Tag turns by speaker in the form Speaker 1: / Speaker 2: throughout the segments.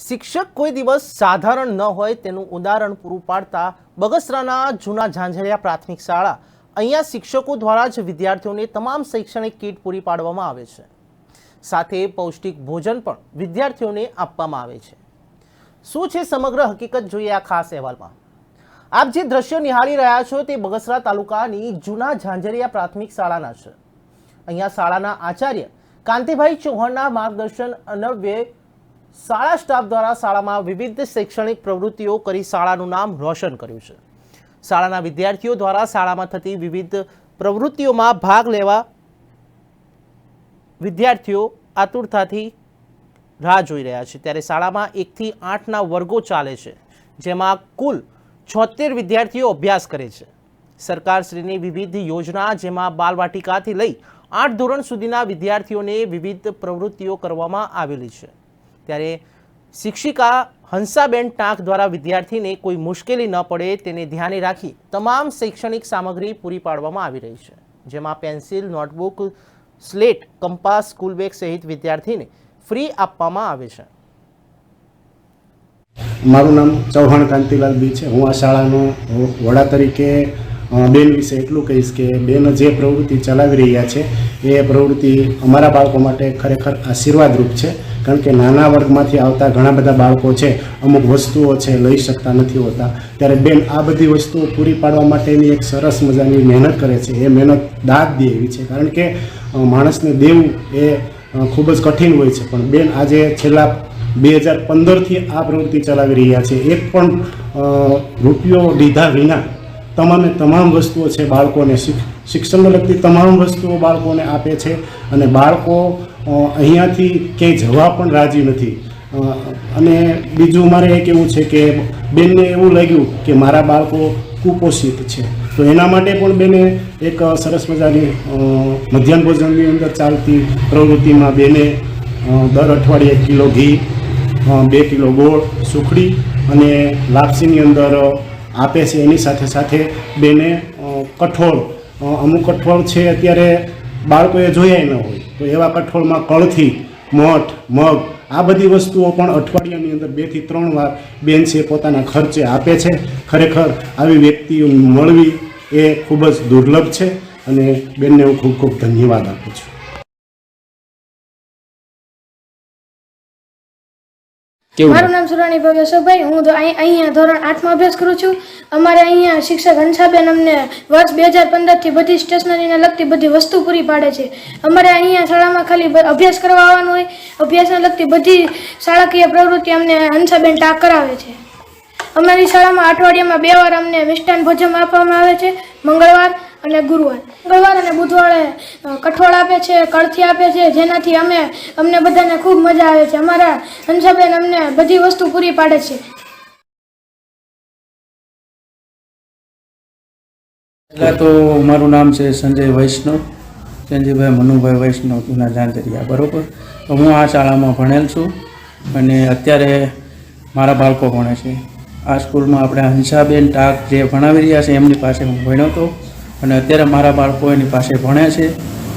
Speaker 1: શિક્ષક કોઈ દિવસ સાધારણ ન હોય તેનું ઉદાહરણ પૂરું પાડતા બગસરાના જૂના ઝાંઝરિયા પ્રાથમિક શાળા. અહીંયા શિક્ષકો દ્વારા જ વિદ્યાર્થીઓને તમામ શૈક્ષણિક કીટ પૂરી પાડવામાં આવે છે. સાથે પૌષ્ટિક ભોજન પણ વિદ્યાર્થીઓને આપવામાં આવે છે. શું છે સમગ્ર હકીકત? જોઈએ આ ખાસ અહેવાલમાં. આપ જે દ્રશ્યો નિહાળી રહ્યા છો તે બગસરા તાલુકાની જૂના ઝાંઝરિયા પ્રાથમિક શાળાના છે. અહીંયા શાળાના આચાર્ય કાંતિભાઈ ચૌહાણના માર્ગદર્શન અનવ્યે શાળા સ્ટાફ દ્વારા શાળામાં વિવિધ શૈક્ષણિક પ્રવૃત્તિઓ કરી શાળાનું નામ રોશન કર્યું છે. શાળાના વિદ્યાર્થીઓ દ્વારા શાળામાં થતી વિવિધ પ્રવૃત્તિઓમાં ભાગ લેવા વિદ્યાર્થીઓ આતુરતાથી રાહ જોઈ રહ્યા છે. ત્યારે શાળામાં એકથી આઠના વર્ગો ચાલે છે, જેમાં કુલ છોતેર વિદ્યાર્થીઓ અભ્યાસ કરે છે. સરકારશ્રીની વિવિધ યોજના, જેમાં બાલવાટિકાથી લઈ આઠ ધોરણ સુધીના વિદ્યાર્થીઓને વિવિધ પ્રવૃત્તિઓ કરવામાં આવેલી છે. ત્યારે શિક્ષિકા હંસાબેન ટાંક દ્વારા વિદ્યાર્થીને કોઈ મુશ્કેલી ન પડે તેને ધ્યાને રાખી તમામ શૈક્ષણિક સામગ્રી પૂરી પાડવામાં આવી રહી છે, જેમાં pencil, notebook, slate, compass school bag સહિત વિદ્યાર્થીને ફ્રી આપવામાં આવે છે.
Speaker 2: મારું નામ ચૌહાણ કાંતિલાલ બી છે. હું આ શાળાનો વડા તરીકે બેન વિશે એટલું કહીશ કે બેન જે પ્રવૃત્તિ ચલાવી રહ્યા છે, એ પ્રવૃત્તિ અમારા બાળકો માટે ખરેખર આશીર્વાદરૂપ છે. કારણ કે નાના વર્ગમાંથી આવતા ઘણા બધા બાળકો છે, અમુક વસ્તુઓ છે, લઈ શકતા નથી હોતા. ત્યારે બેન, આ બધી વસ્તુઓ પૂરી પાડવા માટેની એક સરસ મજાની મહેનત કરે છે. એ મહેનત દાદ દે એવી છે. કારણ કે માણસને દેવું એ ખૂબ જ કઠિન હોય છે. પણ બેન, આજે છેલ્લા બે હજાર પંદરથી આ પ્રવૃત્તિ ચલાવી રહ્યા છે. એક પણ રૂપિયો લીધા વિના તમામે તમામ વસ્તુઓ છે બાળકોને શિક- શિક્ષણને લગતી તમામ વસ્તુઓ બાળકોને આપે છે. અને બાળકો અહીંયાથી ક્યાંય જવા પણ રાજી નથી. અને બીજું મારે એ કહેવું છે કે બેનને એવું લાગ્યું કે મારા બાળકો કુપોષિત છે. તો એના માટે પણ બેને એક સરસ મજાની મધ્યાહન ભોજનની અંદર ચાલતી પ્રવૃત્તિમાં બેને દર અઠવાડિયે એક કિલો ઘી બે કિલો ગોળ, સુખડી અને લાપસીની અંદર આપે છે. એની સાથે સાથે બેને કઠોળ અમુક કઠોળ છે અત્યારે બાળકોએ જોયા ન હોય. તો એવા કઠોળમાં કળથી, મઠ, મગ, આ બધી વસ્તુઓ પણ અઠવાડિયાની અંદર બેથી ત્રણ વાર બેન છે પોતાના ખર્ચે આપે છે. ખરેખર આવી વ્યક્તિઓ મળવી એ ખૂબ જ દુર્લભ છે અને બેનને હું ખૂબ ખૂબ ધન્યવાદ આપું છું.
Speaker 3: મારું નામ સુરાણી ભવ્ય અશોકભાઈ હું અહીંયા ધોરણ આઠમાં અભ્યાસ કરું છું. અમારે અહીંયા શિક્ષક હંસાબેન અમને વર્ષ બે હજાર પંદરથી બધી સ્ટેશનરીને લગતી બધી વસ્તુ પૂરી પાડે છે. અમારે અહીંયા શાળામાં ખાલી અભ્યાસ કરવા આવવાનું હોય. અભ્યાસને લગતી બધી શાળાકીય પ્રવૃત્તિ અમને હંસાબેન ટાક કરાવે છે. અમારી શાળામાં અઠવાડિયામાં બે વાર અમને મિષ્ટાન ભોજન આપવામાં આવે છે. મંગળવાર અને ગુરુવાર. મંગળવાર અને બુધવારે કઠોળ આપે છે, કળથી આપે છે, જેનાથી અમે, અમને બધાને ખૂબ મજા આવે છે. અમારા હંસાબેન અમને બધી વસ્તુ પૂરી પાડે છે.
Speaker 4: પહેલાં તો મારું નામ છે સંજય વૈષ્ણવ, સંજયભાઈ મનુભાઈ વૈષ્ણવ, જૂના જાંજરિયા બરોબર? તો હું આ શાળામાં ભણેલ છું અને અત્યારે મારા બાળકો ભણે છે. આ સ્કૂલમાં આપણે હંસાબેન ટાક જે ભણાવી રહ્યા છે, એમની પાસે હું ભણ્યો હતો અને અત્યારે મારા બાળકો એની પાસે ભણે છે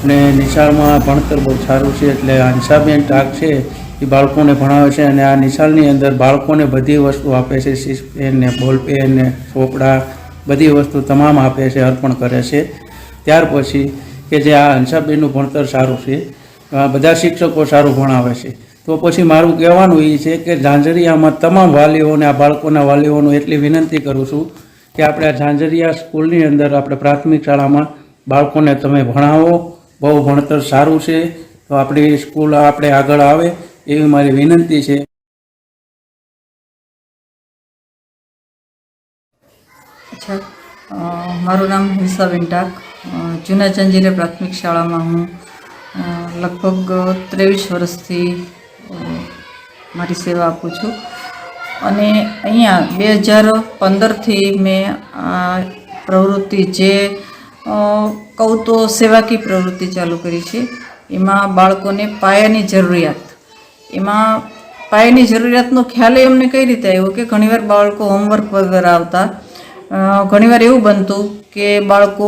Speaker 4: અને નિશાળમાં ભણતર બહુ સારું છે એટલે આ હંસાબેન ટાક છે એ બાળકોને ભણાવે છે અને આ નિશાળની અંદર બાળકોને બધી વસ્તુ આપે છે સીસ પેન ને બોલ પેન ને ચોપડા, બધી વસ્તુ તમામ આપે છે, અર્પણ કરે છે. ત્યાર પછી કે જે આ હંસાબેનનું ભણતર સારું છે બધા શિક્ષકો સારું ભણાવે છે. તો પછી મારું કહેવાનું એ છે કે ઝાંઝરિયામાં તમામ વાલીઓને, આ બાળકોના વાલીઓનું એટલી વિનંતી કરું છું કે આપણે આ ઝાંઝરિયા સ્કૂલની અંદર આપણે પ્રાથમિક શાળામાં બાળકોને તમે ભણાવો, બહુ ભણતર સારું છે, તો આપણી સ્કૂલ આપણે આગળ આવે એવી મારી વિનંતી છે.
Speaker 5: મારું નામ હિંસા વિંટાક જૂના ચંજીરે પ્રાથમિક શાળામાં હું લગભગ ત્રેવીસ વર્ષથી મારી સેવા આપું છું. અને અહીંયા બે હજાર પંદરથી મેં આ પ્રવૃત્તિ જે કહું તો સેવાકીય પ્રવૃત્તિ ચાલુ કરી છે. એમાં બાળકોને પાયાની જરૂરિયાત. એમાં પાયાની જરૂરિયાતનો ખ્યાલ એમને કઈ રીતે આવ્યો કે ઘણીવાર બાળકો હોમવર્ક વગર આવતા ઘણીવાર એવું બનતું કે બાળકો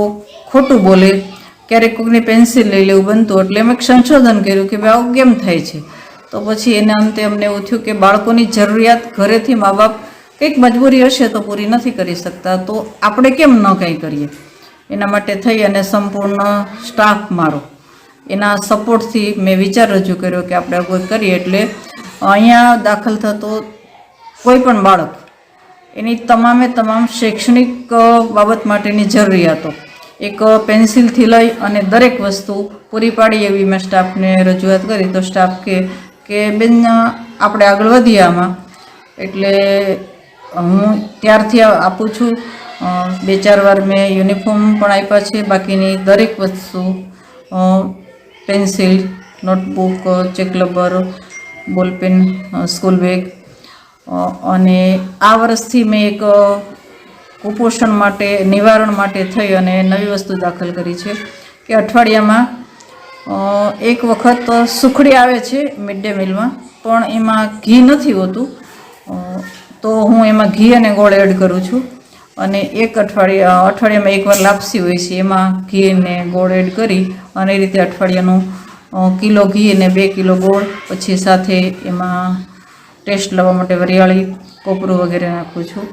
Speaker 5: ખોટું બોલે, ક્યારેક કોઈકની પેન્સિલ લઈ લેવું બનતું, એટલે મેં સંશોધન કર્યું કે ભાઈ આવું કેમ થાય છે? તો પછી એને અંતે અમને એવું થયું કે બાળકોની જરૂરિયાત ઘરેથી મા બાપ કંઈક મજબૂરી હશે તો પૂરી નથી કરી શકતા. તો આપણે કેમ ન કંઈ કરીએ? એના માટે થઈ અને સંપૂર્ણ સ્ટાફ મારો. એના સપોર્ટથી મેં વિચાર રજૂ કર્યો કે આપણે કોઈ કરીએ એટલે અહીંયા દાખલ થતો કોઈ પણ બાળક એની તમામે તમામ શૈક્ષણિક બાબત માટેની જરૂરિયાતો એક પેન્સિલથી લઈ અને દરેક વસ્તુ પૂરી પાડી એવી મેં સ્ટાફને રજૂઆત કરી. તો સ્ટાફ કે કે બેન આપણે આગળ વધીએ આમાં. એટલે હું ત્યારથી આપું છું બે ચાર વાર મેં યુનિફોર્મ પણ આપ્યા છે, બાકીની દરેક વસ્તુ pencil, notebook, check rubber ball pen school bag અને આ વર્ષથી મેં એક કુપોષણ માટે, નિવારણ માટે થઈ અને નવી વસ્તુ દાખલ કરી છે કે અઠવાડિયામાં એક વખત સુખડી આવે છે મિડ ડે મિલમાં પણ એમાં ઘી નથી હોતું. તો હું એમાં ઘી અને ગોળ એડ કરું છું. અને એક અઠવાડિયા, અઠવાડિયામાં એકવાર લાપસી હોય છે, એમાં ઘી અને ગોળ એડ કરી અને એ રીતે અઠવાડિયાનું કિલો ઘી અને બે કિલો ગોળ, પછી સાથે એમાં ટેસ્ટ લાવવા માટે વરિયાળી, કોપરું વગેરે નાખું છું.